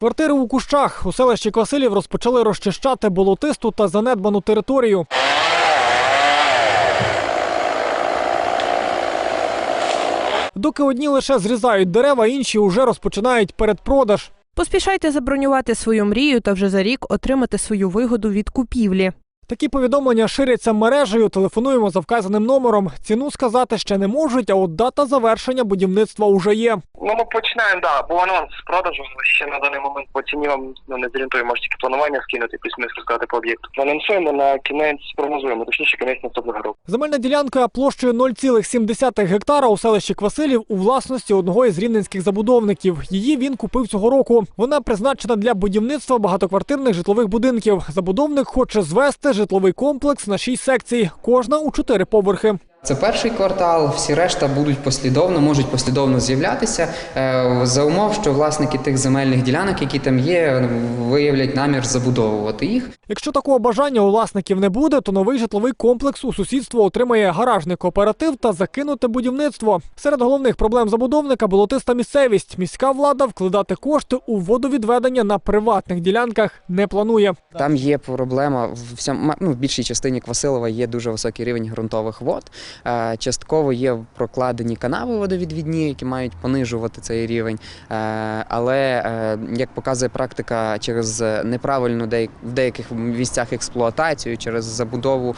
Квартири у кущах у селищі Квасилів розпочали розчищати болотисту та занедбану територію. Доки одні лише зрізають дерева, інші вже розпочинають передпродаж. Поспішайте забронювати свою мрію та вже за рік отримати свою вигоду від купівлі. Такі повідомлення ширяться мережею. Телефонуємо за вказаним номером. Ціну сказати ще не можуть, а от дата завершення будівництва уже є. Ну, ми починаємо, да, був анонс з продажу, ще на даний момент по ціні вам ну, не зорієнтую, можете тільки планування скинути, плюс-мінус розказати по об'єкту. Анонсуємо на кінець, прогнозуємо, точніше кінець наступного року. Земельна ділянка площею 0,7 гектара у селищі Квасилів у власності одного із рівненських забудовників. Її він купив цього року. Вона призначена для будівництва багатоквартирних житлових будинків. Забудовник хоче звести житловий комплекс на шість секцій, кожна у чотири поверхи. Це перший квартал, всі решта будуть послідовно, можуть послідовно з'являтися е, за умов, що власники тих земельних ділянок, які там є, виявлять намір забудовувати їх. Якщо такого бажання у власників не буде, то новий житловий комплекс у сусідство отримає гаражний кооператив та закинуте будівництво. Серед головних проблем забудовника болотиста місцевість. Міська влада вкладати кошти у водовідведення на приватних ділянках не планує. Там є проблема в всьому, ну, в більшій частині Квасилова є дуже високий рівень ґрунтових вод. Е, Частково є прокладені канави водовідвідні, які мають понижувати цей рівень. Е, Але е, як показує практика, через неправильну в деяких місцях експлуатацію, через забудову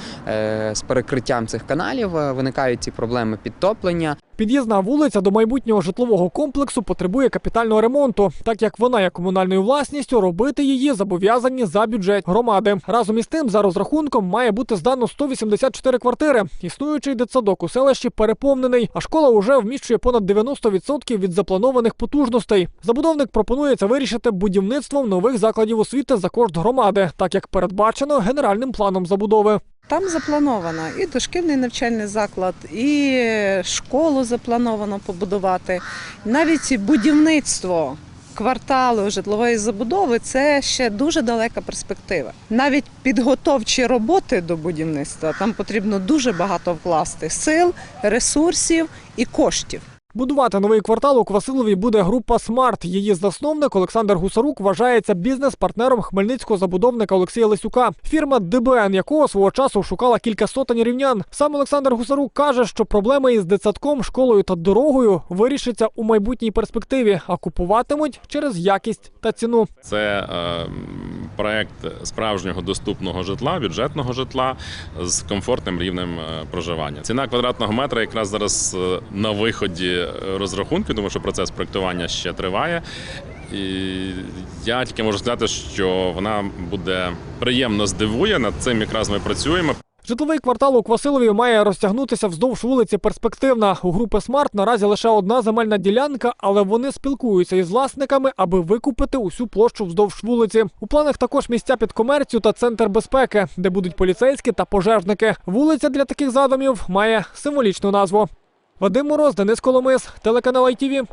з перекриттям цих каналів виникають ці проблеми підтоплення. Під'їзна вулиця до майбутнього житлового комплексу потребує капітального ремонту, так як вона є комунальною власністю, робити її зобов'язані за бюджет громади. Разом із тим, за розрахунком, має бути здано 184 квартири. Існуючий дитсадок у селищі переповнений, а школа уже вміщує понад 90% від запланованих потужностей. Забудовник пропонує це вирішити будівництвом нових закладів освіти за кошт громади, так як передбачено генеральним планом забудови. Там заплановано і дошкільний навчальний заклад, і школу заплановано побудувати. Навіть будівництво кварталу житлової забудови це ще дуже далека перспектива. Навіть підготовчі роботи до будівництва там потрібно дуже багато вкласти сил, ресурсів і коштів. Будувати новий квартал у Квасилові буде група Смарт. Її засновник Олександр Гусарук вважається бізнес-партнером хмельницького забудовника Олексія Лисюка. Фірма ДБН, якого свого часу шукала кілька сотень рівнян. Сам Олександр Гусарук каже, що проблеми із дитсадком, школою та дорогою вирішаться у майбутній перспективі, а купуватимуть через якість та ціну. Це е, проект справжнього доступного житла, бюджетного житла з комфортним рівнем е, проживання. Ціна квадратного метра якраз зараз е, на виході розрахунки, тому що процес проектування ще триває. І я тільки можу сказати, що вона буде приємно здивує. Над цим якраз ми працюємо. Житловий квартал у Квасилові має розтягнутися вздовж вулиці Перспективна. У групи Смарт наразі лише одна земельна ділянка, але вони спілкуються із власниками, аби викупити усю площу вздовж вулиці. У планах також місця під комерцію та центр безпеки, де будуть поліцейські та пожежники. Вулиця для таких задумів має символічну назву. Вадим Мороз, Денис Коломис, телеканал ITV.